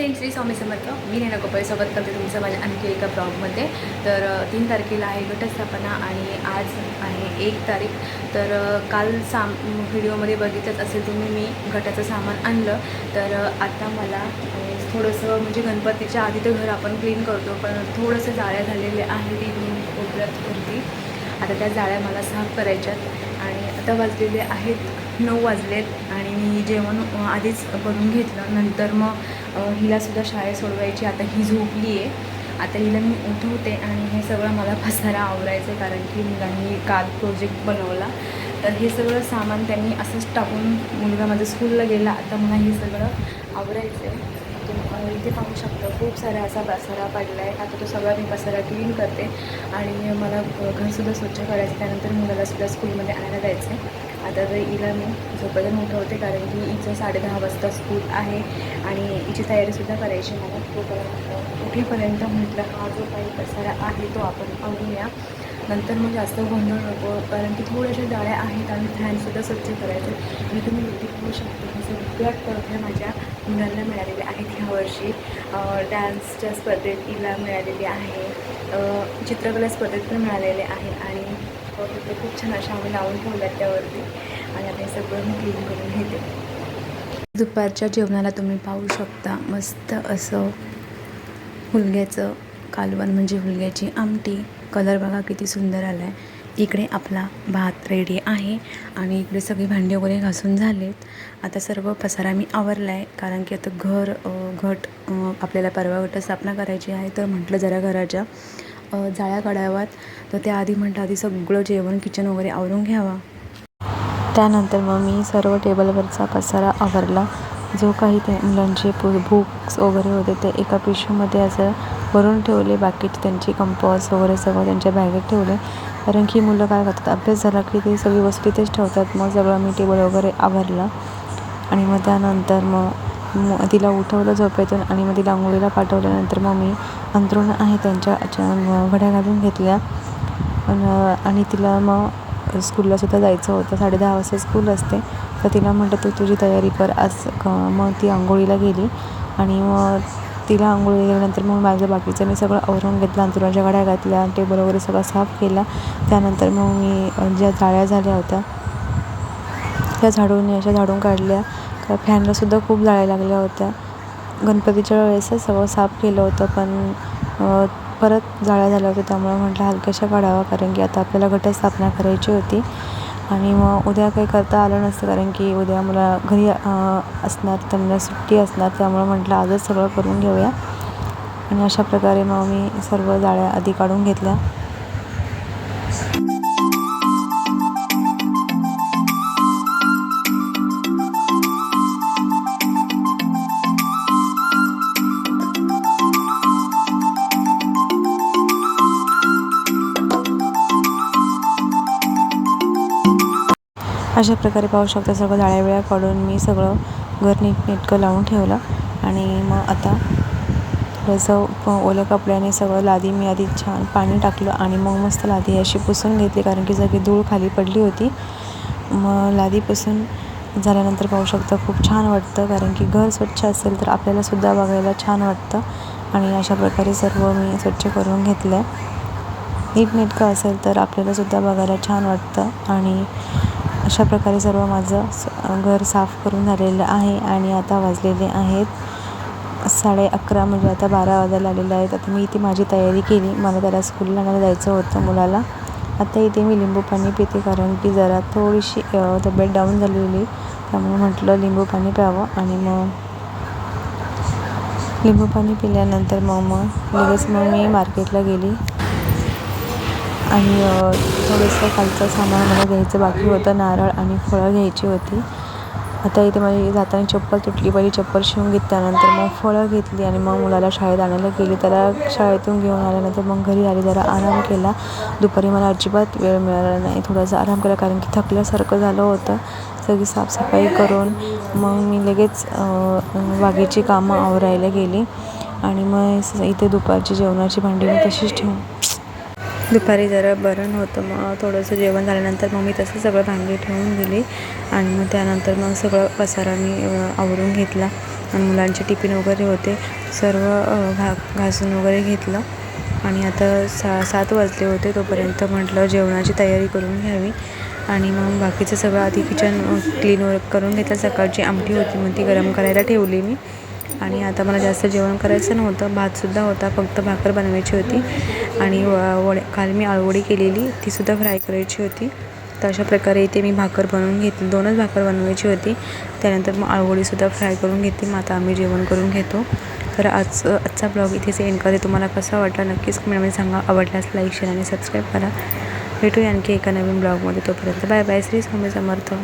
नमस्ते श्री स्वामी समर्थ. मी नेना गोपाळ सोबत करते तुमचं माझ्या आणखी एका ब्लॉगमध्ये तर तीन तारखेला आहे घटस्थापना आणि आज आहे एक तारीख. तर काल साम व्हिडिओमध्ये बघितलंच असेल तुम्ही मी घटाचं सामान आणलं. तर आता मला थोडंसं म्हणजे गणपतीच्या आधी तर घर आपण क्लीन करतो पण थोडंसं जाळ्या झालेले आहेत इकडून कोपऱ्यातवरती आता त्या जाळ्या मला साफ करायच्यात आणि आता वाजलेले आहेत नऊ वाजलेत आणि मी जेवण आधीच करून घेतलं. नंतर मग हिलासुद्धा शाळेत सोडवायची. आता ही झोपली आहे आता हिला मी उठवते आणि हे सगळं मला पसारा आवरायचं आहे कारण की मुलांनी काल प्रोजेक्ट बनवला. तर हे सगळं सामान त्यांनी असंच टाकून मुलगा माझ्या स्कूलला गेला. आता मला हे सगळं आवरायचं आहे तुम्ही इथे पाहू शकता खूप सारा असा पसारा पडला आहे आता तो सगळा मी पसारा क्लीन करते आणि मला घरसुद्धा स्वच्छ करायचं त्यानंतर मुलालासुद्धा स्कूलमध्ये आणायला जायचं आहे आता तर हिला मी मोठं होते कारण की हिचं साडेदहा वाजता स्कूल आहे आणि हिची तयारीसुद्धा करायची मला. तोपर्यंत उठेपर्यंत म्हटलं हा जो काही पसारा आहे तो आपण आवडूया नंतर मग जास्त गोंधळ नको कारण की थोड्याशा जाळ्या आहेत आणि फॅनसुद्धा स्वच्छ करायचं मी तुम्ही इथे पाहू शकतो हे सगळ्या ट्रॉफ्या माझ्या मुलांना मिळालेले आहेत ह्या वर्षी. डान्सच्या स्पर्धेत तिला मिळालेली आहे. चित्रकला स्पर्धेत पण मिळालेले आहे आणि हो, तिथे खूप छान अशा आम्ही लावून ठेवल्यात त्यावरती. आणि आता हे सगळं मी क्लीन करून घेते. दुपारच्या जेवणाला तुम्ही पाहू शकता मस्त असं हुलग्याचं कालवण म्हणजे हुलग्याची आमटी. कलर बघा किती सुंदर आला आहे इकडे आपला भात रेडी आहे आणि इकडे सगळी भांडी वगैरे घासून झालेत. आता सर्व पसारा मी आवरला आहे कारण की आता घर घट आपल्याला परवा घट स्थापना करायची आहे तर म्हटलं जरा घराच्या जाळ्या काढाव्यात. तर त्याआधी म्हटलं आधी सगळं जेवण किचन वगैरे आवरून घ्यावा. त्यानंतर मग मी सर्व टेबलवरचा पसारा आवरला. जो काही ते मुलांचे पु बुक्स वगैरे होते ते एका पिशवीमध्ये असं भरून ठेवले. बाकीचे त्यांची कंपॉस वगैरे सगळं त्यांच्या बॅगेत ठेवले. कारण की मुलं काय करतात अभ्यास झाला की ते सगळी वस्तू तिथेच ठेवतात. मग सगळं मी टेबल वगैरे आवरला. आणि मग त्यानंतर मग मग तिला उठवलं झोपेतून आणि मग तिला आंघोळीला पाठवल्यानंतर मग मी अंथरूण आहे त्यांच्या घड्या घालून घेतल्या. आणि तिला मग स्कूललासुद्धा जायचं होतं. साडेदहा वाजता स्कूल असते. तर तिला म्हटलं तू तुझी तयारी कर. आज मग ती आंघोळीला गेली आणि मग तिला आंघोळी गेल्यानंतर मग माझं बाकीचं मी सगळं आवरून घेतलं अंतरुणाच्या गाड्या घातल्या टेबल वगैरे सगळं साफ केला त्यानंतर मग मी ज्या जाळ्या झाल्या होत्या त्या झाडून अशा झाडून काढल्या. का फॅनलासुद्धा खूप जाळ्या लागल्या होत्या. गणपतीच्या वेळेसच सगळं साफ केलं होतं पण परत जाळ्या झाल्या होत्या. त्यामुळे म्हटलं हलक्याशा काढावा कारण की आता आपल्याला घटस्थापना करायची होती. आणि मग उद्या काही करता आलं नसतं कारण की उद्या मला घरी असणार त्यांना सुट्टी असणार त्यामुळं म्हटलं आजच सगळं करून घेऊया. आणि अशा प्रकारे मग मी सर्व जाळ्या आधी काढून घेतल्या. अशा प्रकारे पाहू शकता सगळं जाळ्या वेळा काढून मी सगळं घर नीटनेटकं लावून ठेवलं. आणि मग आता थोडंसं प- कपड्याने सगळं लादी मी आधी छान पाणी टाकलं आणि मग मस्त लादी अशी पुसून घेतली कारण की सगळी धूळ खाली पडली होती. मग लादी पुसून झाल्यानंतर पाहू शकता खूप छान वाटतं कारण की घर स्वच्छ असेल तर आपल्यालासुद्धा बघायला छान वाटतं. आणि अशा प्रकारे सर्व मी स्वच्छ करून घेतलं आहे नीटनेटकं असेल तर आपल्यालासुद्धा बघायला छान वाटतं. आणि अशा प्रकारे सर्व माझं स- घर साफ करून झालेलं आहे आणि आता वाजलेले आहेत साडे अकरा म्हणजे आता बारा वाजायला आलेले आहेत. आता मी इथे माझी तयारी केली. मला त्याला स्कूलला आणायला जायचं होतं मुलाला. आता इथे मी लिंबू पाणी पिते कारण की जरा थोडीशी तब्येत डाऊन झालेली. त्यामुळे म्हटलं लिंबू पाणी प्यावं आणि मग लिंबू पाणी पिल्यानंतर मग मग लगेच मग मी मार्केटला गेली. आणि थोडंसं खालचं सामान मला घ्यायचं बाकी होतं नारळ आणि फळं घ्यायची होती. आता इथे माझी जाताना चप्पल तुटली पहिली चप्पल शिवून घेतल्यानंतर मग फळं घेतली आणि मग मुलाला शाळेत आणायला गेली. त्याला शाळेतून घेऊन आल्यानंतर मग घरी आली. जरा आराम केला. दुपारी मला अजिबात वेळ मिळाला नाही. थोडासा आराम केला कारण की थकल्यासारखं झालं होतं. सगळी साफसफाई करून मग मी लगेच बागेची कामं आवरायला गेली. आणि मग इथे दुपारची जेवणाची भांडी मी तशीच ठेवून दुपारी जरा बरं नव्हतं. मग थोडंसं जेवण झाल्यानंतर मग मी तसं सगळं भांडी ठेवून दिली. आणि मग त्यानंतर मग सगळं पसारा मी आवरून घेतला. आणि मुलांचे टिफिन वगैरे होते. सर्व घा घासून वगैरे घेतलं. आणि आता सा सात वाजले होते तोपर्यंत म्हटलं जेवणाची तयारी करून घ्यावी. आणि मग बाकीचं सगळं आधी किचन क्लीन करून घेतलं. सकाळची आमटी होती मग ती गरम करायला ठेवली मी. आणि आता मला जास्त जेवण करायचं नव्हतं. भातसुद्धा होता. फक्त भाकर बनवायची होती. आणि व वडे काल मी आळवडी केलेली. तीसुद्धा फ्राय करायची होती. तर अशा प्रकारे इथे मी भाकर बनवून घेतली. दोनच भाकर बनवायची होती. त्यानंतर मग आळवडीसुद्धा फ्राय करून घेतली. मग आता आम्ही जेवण करून घेतो. तर आज आजचा ब्लॉग इथेच एंड करते तुम्हाला कसा वाटला नक्कीच कमेंटमध्ये सांगा. आवडल्यास लाईक शेअर आणि सबस्क्राईब करा. भेटूया आणखी एका नवीन ब्लॉगमध्ये. तोपर्यंत बाय बाय. श्री स्वामी समर्थ.